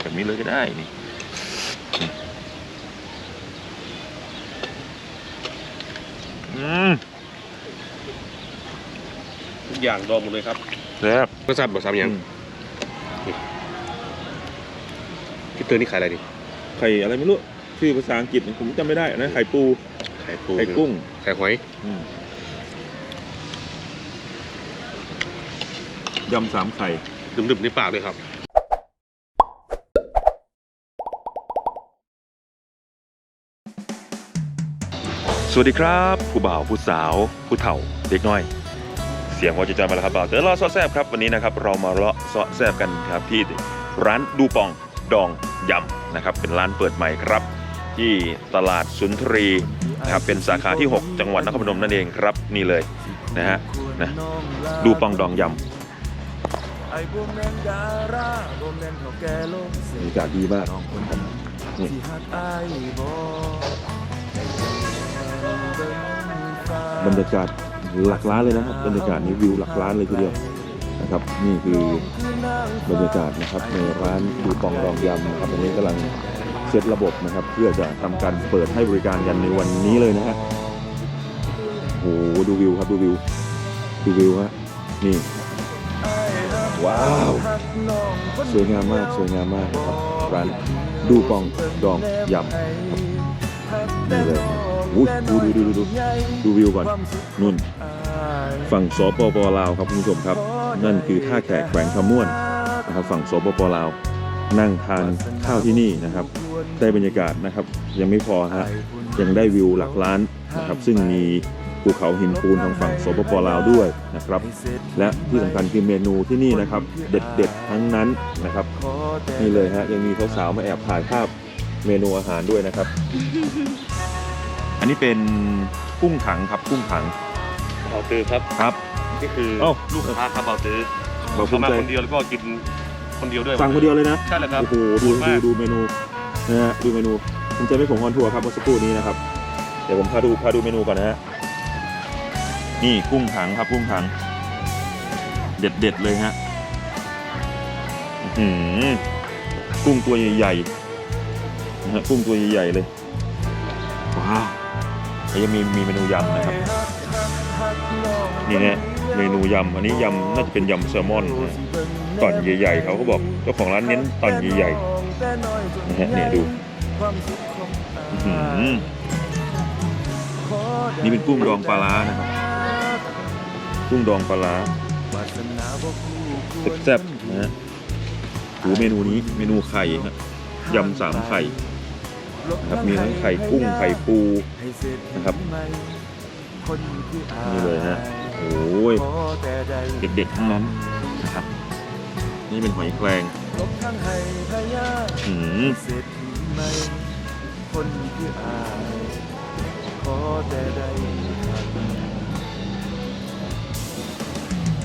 แบบนี้เลยก็ได้นี่อืมทุกอย่างดองหมดเลยครับแซ่บก็ทราบบอกทราบยังอืมพี่เตอร์นี่ขายอะไรดิไข่อะไรไม่รู้ชื่อภาษาอังกฤษผมจำไม่ได้อันนะไข่ปูไข่ปูไข่กุ้งไข่หอยอืมยำสามไข่ดึบๆในปากเลยครับ สวัสดีครับ ผู้บ่าวผู้สาว ผู้เฒ่าเด็กน้อย เสียงวอจจอยมาแล้วครับบ่าวเต๋อรอซอแซบครับวันนี้นะครับเรามาเลาะซอแซบกันครับที่ร้านดูปองดองยำนะครับเป็นร้านเปิดใหม่ครับ ที่ตลาดสุนทรีนะครับเป็นสาขาที่ 6 จังหวัดนครพนมนั่นเองครับนี่เลยนะฮะนะดูปองดองยำบรรยากาศดีมากนี่ บรรยากาศหลักล้านเลยนะครับบรรยากาศนี้วิวหลักล้านเลยทีเดียวนะครับ นี่คือบรรยากาศนะครับในร้านดูปองดองยำนะครับอันนี้กำลังเซตระบบนะครับ เพื่อจะทำการเปิดให้บริการกันในวันนี้เลยนะฮะโอ้โหดูวิวครับดูวิวดูวิวฮะนี่ว้าวสวยงามมากสวยงามมากครับร้านดูปองดองยำนี่เลย อุ๊ยดูดูดูดูดูดูวิวก่อนนุ่น ฝั่งสปปลาวครับคุณผู้ชมครับ นั่นคือท่าแขกแขวงคำม่วนนะครับ ฝั่งสปปลาว นั่งทานข้าวที่นี่นะครับ ได้บรรยากาศนะครับ ยังไม่พอฮะยังได้วิวหลักล้านนะครับ ซึ่งมีภูเขาหินปูนทางฝั่งสปปลาวด้วยนะครับ และที่สำคัญคือเมนูที่นี่นะครับ เด็ดๆทั้งนั้นนะครับนี่เลยฮะยังมีสาวๆมาแอบถ่ายภาพเมนูอาหารด้วยนะครับ อันนี้เป็นกุ้งถังครับกุ้งถังเบาตื้อครับครับ นี่คือเอ้า ลูกค้าครับเบาตื้อเราภูเขามิมาใจคนเดียวแล้วก็กินคนเดียวด้วยสั่งคนเดียวเลยนะ ใช่แล้วครับ โอ้โหดูขอบคุณดูมาก ดูเมนูนะฮะดูเมนูผมจะไม่ผงออนทัวร์ครับเมื่อสักครู่นี้นะครับ เดี๋ยวผมพาดูพาดูเมนูก่อนนะฮะนี่กุ้งถังครับกุ้งถัง เด็ดเด็ดๆเลยฮะอื้อหือกุ้งตัวใหญ่ๆนะฮะกุ้งตัวใหญ่ๆเลยว้าว แล้วยังมีมีเมนูยำนะครับ นี่นะเมนูยำอันนี้ยำน่าจะเป็นยำแซลมอนนะตอนใหญ่ๆเขาก็บอกเจ้าของร้านเน้นตอนใหญ่ๆนะฮะเนี่ยดูนี่เป็นกุ้งดองปลาร้านะครับกุ้งดองปลาร้าแซ่บๆนะฮะดูเมนูนี้เมนูไข่ฮะยำสามไข่ นะครับมีทั้งไข่กุ้งไข่ปูนะครับนี่เลยฮะโอ้ยเด็กๆทั้งนั้นนะครับ นี่เป็นหอยแครงอืม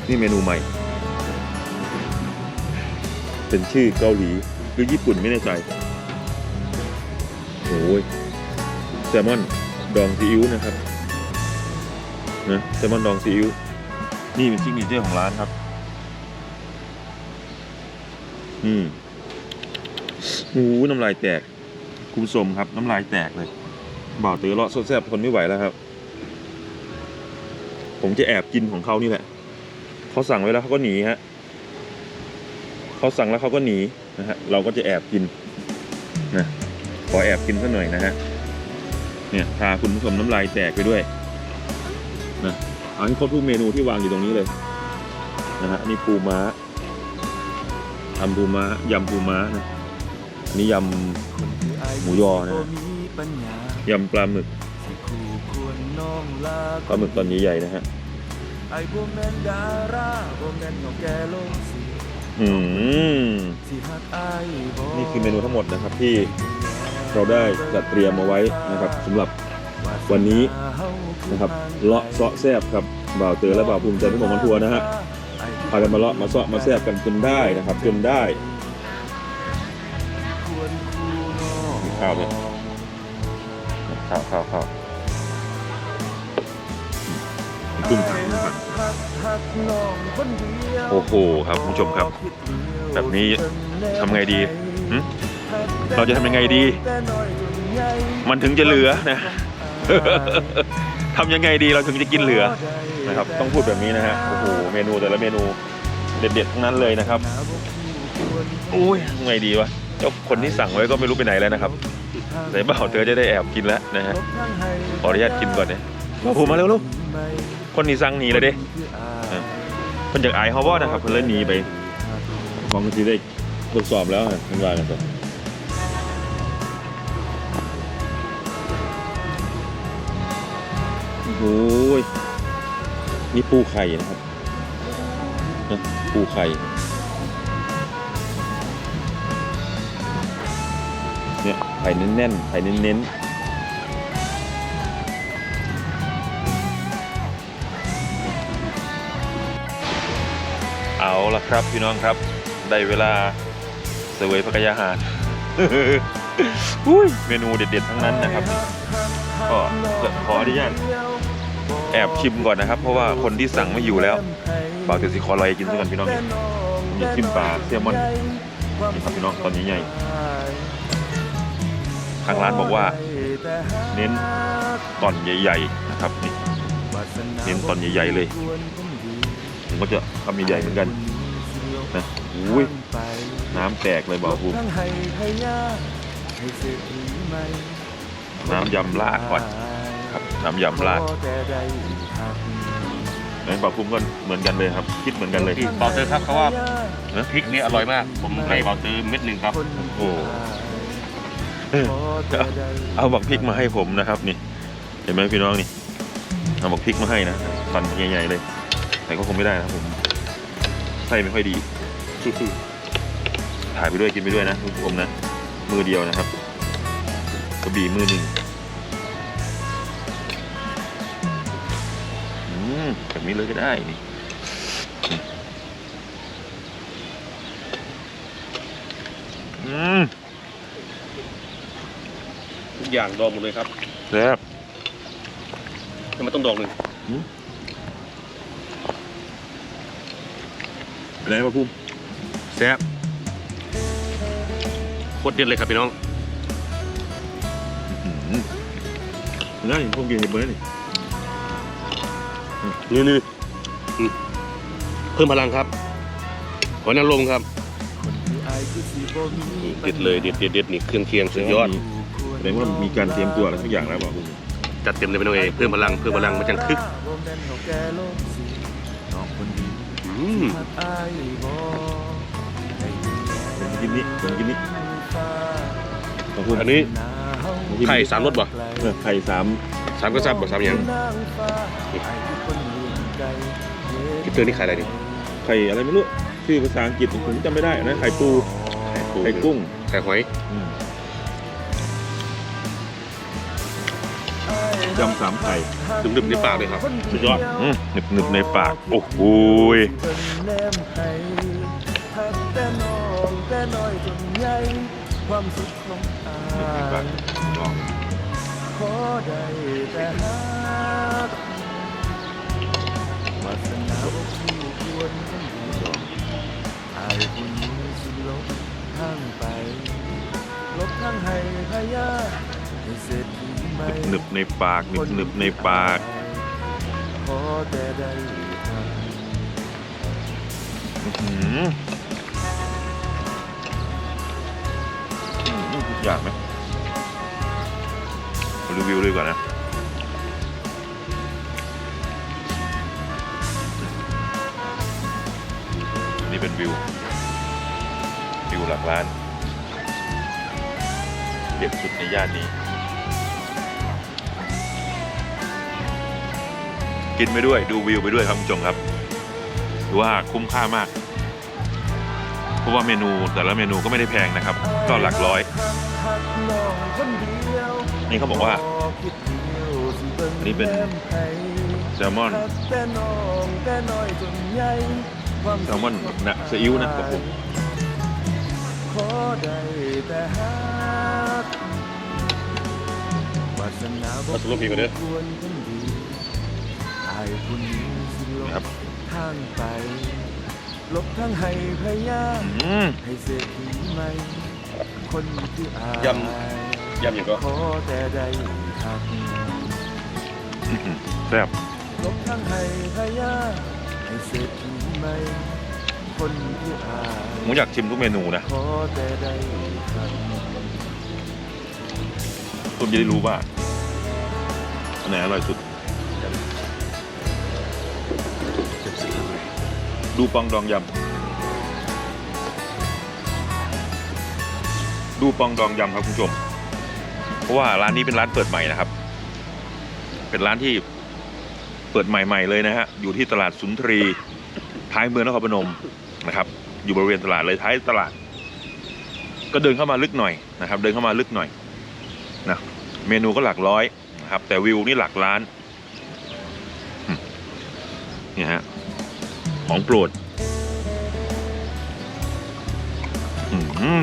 นี่เมนูใหม่ เป็นชื่อเกาหลีหรือญี่ปุ่นไม่แน่ใจโอ้ย แซลมอนดองซีอิ๊วนะครับนะแซลมอนดองซีอิ๊วนี่เป็นซิกเนเจอร์ของร้านครับนี่โอ้โหน้ำลายแตก คุณผู้ชมครับ น้ำลายแตกเลยบ่าวเต๋อเลาะสดแซ่บทนไม่ไหวแล้วครับ ผมจะแอบกินของเขานี่แหละเขาสั่งไว้แล้วเขาก็หนีฮะเขาสั่งแล้วเขาก็หนีนะฮะเราก็จะแอบกินนะ ขอแอบกินสักหน่อยนะฮะ เนี่ยพาคุณผู้ชมน้ำลายแตกไปด้วยนะเอาให้ครบทุกเมนูที่วางอยู่ตรงนี้เลยนะฮะนี่ปูม้าทำปูม้ายำปูม้านะอันนี้ยำหมูยอนะฮะยำปลาหมึกปลาหมึกตอนใหญ่ๆนะฮะอืมนี่คือเมนูทั้งหมดนะครับที่ เราได้จัดเตรียมมาไว้นะครับสำหรับวันนี้นะครับเลาะเซาะแซบครับบ่าวเตอและบ่าวภูมิใจที่ผมมาทัวร์นะฮะพากันมาเลาะมาเซาะมาแซบกันจนได้นะครับจนได้ข้าวด้วยข้าวข้าวข้าวมีกุ้งถังนะครับโอ้โหครับคุณผู้ชมครับ แบบนี้ทำไงดีหึ เราจะทำยังไงดี มันถึงจะเหลือนะทำยังไงดีเราถึงจะกินเหลือนะครับ ต้องพูดแบบนี้นะฮะโอ้โหเมนูแต่ละเมนูเด็ดๆทั้งนั้นเลยนะครับอุ้ยยังไงดีวะเจ้าคนที่สั่งไว้ก็ไม่รู้ไปไหนแล้วนะครับไหนเปล่าเธอจะได้แอบกินแล้วนะฮะขออนุญาตกินก่อนเนี่ยมาพูมาเร็วลูกคนนี้สั่งหนีเลยเด้เออเพิ่นจากอายเขาบ่นะครับเพิ่นเลยหนีไปของที่ได้ทดสอบแล้วเพิ่นว่ากันต่อ โอ้โหนี่ปูไข่นะครับนะปูไข่เนี่ยไข่แน่นๆไข่เน้นๆเอาละครับพี่น้องครับ ได้เวลาเสวยพระกยาหารอุ้ยเมนูเด็ดๆทั้งนั้นนะครับ ก็ขออนุญาต แอบชิมก่อนนะครับ เพราะว่าคนที่สั่งไม่อยู่แล้วฝากเดี๋ยวสิขอลอยกินสักกันพี่น้องผมอยากชิมปลาแซลมอนนี่ครับพี่น้องตอนนี้ใหญ่ทางร้านบอกว่า เน้นตอนใหญ่ๆนะครับนี่เน้นตอนใหญ่ๆเลยผมก็จะทำใหญ่ๆเหมือนกันนะอุ้ยน้ำแตกเลยบอกภูมิน้ำยำลาดก่อน ครับน้ำยำลาดไหนบอกภูมิก็เหมือนกันเลยครับ คิดเหมือนกันเลยพี่เบาเตอร์ครับเขาว่านะพริกนี่อร่อยมาก ผมให้เบาเตอร์เม็ดหนึ่งครับ โอ้เอาบักพริกมาให้ผมนะครับนี่ เห็นไหมพี่น้องนี่เอาบักพริกมาให้นะตอนใหญ่ๆเลย แต่ก็คงไม่ได้นะผมไส้ไม่ค่อยดีถ่ายไปด้วยกินไปด้วยนะคุณผู้ชมนะมือเดียวนะครับกระบี่มือหนึ่ง แบบนี้เลยก็ได้นี่อืมทุกอย่างดองหมดเลยครับแซ่บทำไมต้องดองหนึ่งอะไรมาพุ่มแซ่บโคตรเด็ดเลยครับพี่น้องอืมแล้วเห็นพุ่มกินเห็นเบอร์นี่ นี่นี่อืมเพิ่มพลังครับหอยนางรมครับเด็ดเลยเด็ดเด็ดเด็ดนี่เครื่องเคียงสุดยอดแสดงว่ามีการเตรียมตัวอะไรทุกอย่างแล้วบอกพุ่มจัดเต็มเลยพี่น้องเอเพิ่มพลังเพิ่มพลังมันจังคึกอืมผมกินนี้ผมกินนี้มาพุ่มอันนี้ผมกินไข่สามรสบ่เออไข่สามสามก็ซับบ่สามอย่างกิ เตอร์นี่ขายอะไรดิไข่อะไรไม่รู้ชื่อภาษาอังกฤษผมจำไม่ได้นะไข่ปูไข่กุ้งไข่หอยอืมยำสามไข่ดึบๆในปากเลยครับสุดยอดอืมหนึบหนึบในปาก โอ้โหยความสุขของอาหนึบในปากยลองขอได้แต่หัก หม่หนึบในปากหนึบหนึบในปาก ขอแต่ได้ทำอื้อหืออืมทุกอย่างไหมรีวิวด้วยก่อนนะอันนี้เป็นวิว วิวหลักล้าน เด็ดสุดในย่านนี้ กินไปด้วยดูวิวไปด้วยครับคุณผู้ชมครับถือว่าคุ้มค่ามาก เพราะว่าเมนูแต่ละเมนูก็ไม่ได้แพงนะครับ ก็หลักร้อย นี่เขาบอกว่า อันนี้เป็นแซลมอนแซลมอนนะซีอิ๊วนะครับผมขอได้แต่หักวาสนาบ่มาสรุปอีกก่อนเด้อ ควรคนดีอายผู้นี้สิลครับบทางไป ลบทางให้พยาอืมให้เศรษฐีใหม่คนที่อายยำยำอย่างก็ขอแต่ได้หักอื้อหือแซ่บลบทั้งให้พยาให้เสร็จไหม คนที่อายผมอยากชิมทุกเมนูนะขอแต่ได้หักคุณจะได้รู้ว่าอันไหนอร่อยสุด ดูปองดองยำ ดูปองดองยำครับคุณผู้ชม เพราะว่าร้านนี้เป็นร้านเปิดใหม่นะครับ เป็นร้านที่เปิดใหม่ ๆ เลยนะฮะ อยู่ที่ตลาดสุนทรี ท้ายเมืองนครพนมนะครับ อยู่บริเวณตลาดเลยท้ายตลาด ก็เดินเข้ามาลึกหน่อยนะครับ เดินเข้ามาลึกหน่อยนะเมนูก็หลักร้อยนะครับ แต่วิวนี่หลักล้านนี่ฮะ ของโปรดอืม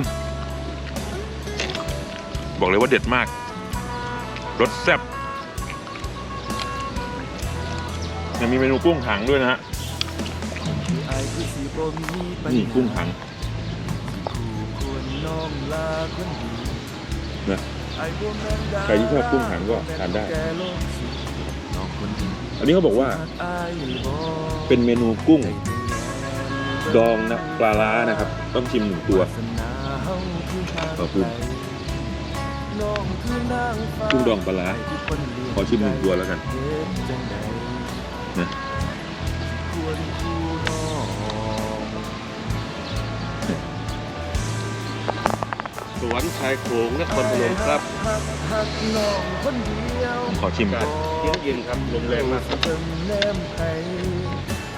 บอกเลยว่าเด็ดมาก รสแซ่บยังมีเมนูกุ้งถังด้วยนะฮะที่อายคือสิบ่มีปัญนี่หากุ้งถังคู่ควรน้องลาคนดีนะไอ้บ่แม่นดาใครที่ชอบกุ้งถังก็ทานได้แก่โลกสิน้ อันนี้เขาบอกว่าเป็นเมนูกุ้ง ดองนะปลาร้านะครับ ต้องชิมหนึ่งตัวขอบคุณกุ้งดองปลาร้าขอชิมหนึ่งตัวแล้วกันนะ สวนชายโขงนครพนมครับหักหักน้องคนเดียวผมขอชิมอากาศเย็นๆครับลมแรงมากครับเติมแนมไข่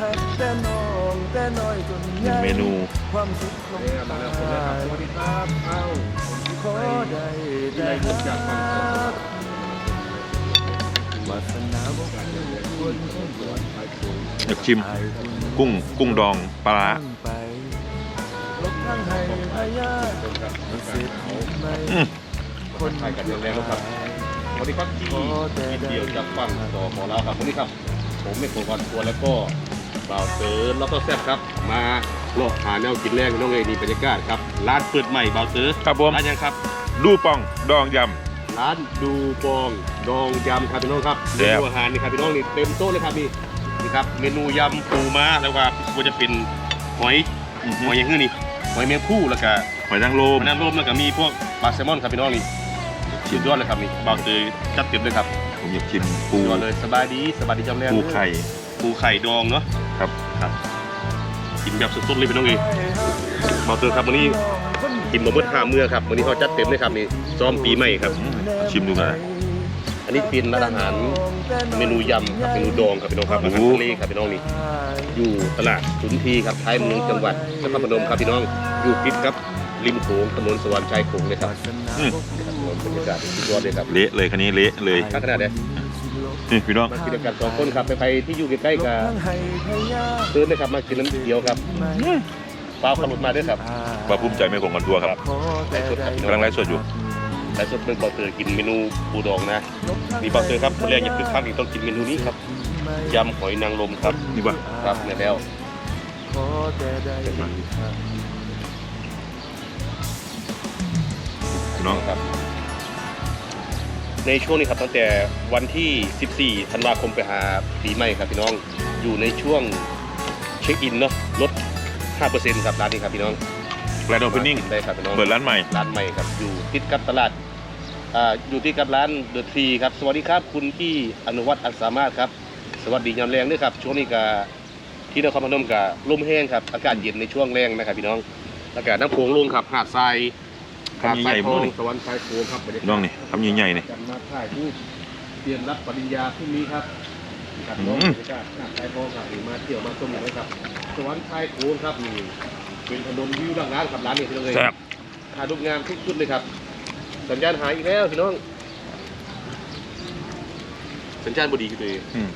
หักแต่น้องแต่น้อยจนหใหนึ่ญ่งเมนูความสุขของตายขอได้ได้หักวาสนาบอกควรควรควรอยากชิม กุ้งกุ้งดองปลาร้าไปลบ ทางให้พยาเสร็จไมอืมคนถ่ายกันแรงแล้วครับวัสดีครับที่กินเดียวจากฝั่งต่อของเราครับวันนี้ครับ ผมไม่โกงกรทัวร์แล้วก็บ่าวเต๋อแล้วก็แซ่บครับ มาเลาหาแนวกินแรงน้องเอยนี่บรรยากาศครับร้านเปิดใหม่บ่าวเต๋อครับผมร้านยังครับดูปองดองยำร้านดูปองดองยำครับพี่น้องครับเมนูอาหารนี่ครับพี่น้องนี่เต็มโต๊ะเลยครับนี่นี่ครับเมนูยำปูม้าแล้วก็ควรจะเป็นหอยหอยอย่างนี้นี่ หอยแมงผู้แล้วก็หอยนางรหมอยนางรมแล้วก็มีพวกปลาแซลมอนครับพี่น้องนี่สุดยอดเลยครับนี่บ่าวเต๋อจัดเต็มเลยครับผมอยากชิมปูสุดยอดเลยสบายดีสบายดีจำแรงปูไข่ปูไข่ดองเนาะครับครับกินแบบสดๆเลยพี่น้องเอยบ่าวเต๋อครับวันนี้กินมาเมื่อข้ามเมื่อครับวันนี้เขาจัดเต็มเลยครับนี่ซ้อมปีใหม่ครับอืมขอชิมดูหน่ อยอันนี้เป็นร้านอาหารเมนูยำครับเมนูดองครับพี่น้องครับอาหารทะเลครับพี่น้องนี่อยู่ตลาดสุนทรีครับท้ายเมืองจังหวัดนครพนมครับพี่น้องอยู่ติดครับริมโขงถนนสวรรค์ชายโขงเลยครับอืมครับผมบรรยากาศสุดยอดเลยครับเละเลยคันนี้เละเลยข้างขนาดไหนนี่พี่น้องมากินกันสองคนครับไปไปที่อยู่ใกล้ๆกับเดินเลยครับมากินน้ำเดียวครับเปล่าขับรถมาด้วยครับปลาภูมิใจไม่คงกันตัวครับกำลังไลฟ์สดอยู่ ไลฟ์สดเป็นเบาเตอร์กินเมนูปูดองนะนี่เบาเตอร์ครับคนแรกอยากคึกคักอีกต้องกินเมนูนี้ครับยำหอยนางรมครับนี่ป่ะครับเนี่ยแล้วขอแต่ได้หักพี่น้องครับ ในช่วงนี้ครับตั้งแต่วันที่ 14 ธันวาคมไปหาปีใหม่ครับพี่น้อง อยู่ในช่วงเช็คอินเนาะลด 5%ครับร้านนี้ครับพี่น้อง แกลนโอเพนนิ่งมากิได้ครับพี่น้องเปิดร้านใหม่ ร้านใหม่ครับอยู่ติดกับตลาดอ่าอยู่ที่กับร้านเดอะทรีครับ สวัสดีครับคุณพี่อนุวัฒน์อันสามารถครับ สวัสดียามแรงด้วยครับช่วงนี้ก็ที่นครพนมกับลมแห้งครับอากาศเย็นในช่วงแรงนะครับพี่น้องอากาศน้ำโขงลงครับหาดทรายหาดทรายทองสวรรค์ชายโขงครับบรรยากาศน้องนี่ทำใหญ่ๆนี่ กันมาถ่ายรูปเตรียมรับปริญญาพรุ่งนี้ครับครับน้องอืม บรรยากาศหาดทรายทองครับนี่มาเที่ยวมาชมกันเลยครับสวรรค์ชายโขงครับนี่ เป็นถนนวิวดังร้านครับร้านนี้ที่เราเลยแซ่บถ่ายรูปงามทุกชุดเลยครับ สัญญาณหายอีกแล้วพี่น้อง สัญญาณบดีคือตัวเองอืม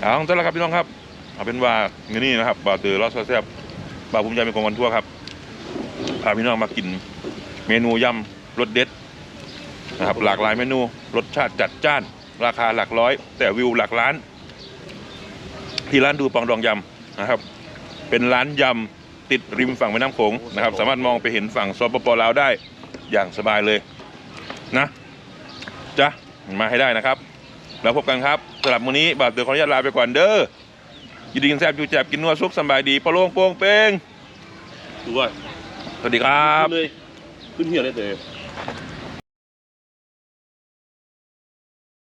เอาต้อนรับครับพี่น้องครับเอาเป็นว่าเงี้ยนี่นะครับบาเตอร์รอสแซ่บๆบาภูมิใจเป็นกองวันทั่วครับพาพี่น้องมากินเมนูยำรสเด็ดนะครับหลากหลายเมนูรสชาติจัดจ้าน ราคาหลักร้อย แต่วิวหลักล้าน ที่ร้านดูปองดองยำนะครับ เป็นร้านย ติดริมฝั่งแม่น้ำโขงนะครับ สามารถมองไปเห็นฝั่งสปปลาวได้อย่างสบายเลยนะจ้ะมาให้ได้นะครับ แล้วพบกันครับสำหรับมื้อนี้บาทเตือขออนุญาตลาไปก่อนเด้ออยู่ดีกินแซ่บอยู่แจบกินนัวสุขสำบายดีปะโล่งโป้งเป้งดูว่าสวัสดีครับ ขึ้นเลยขึ้นเหี่ยวเลยเต๋อ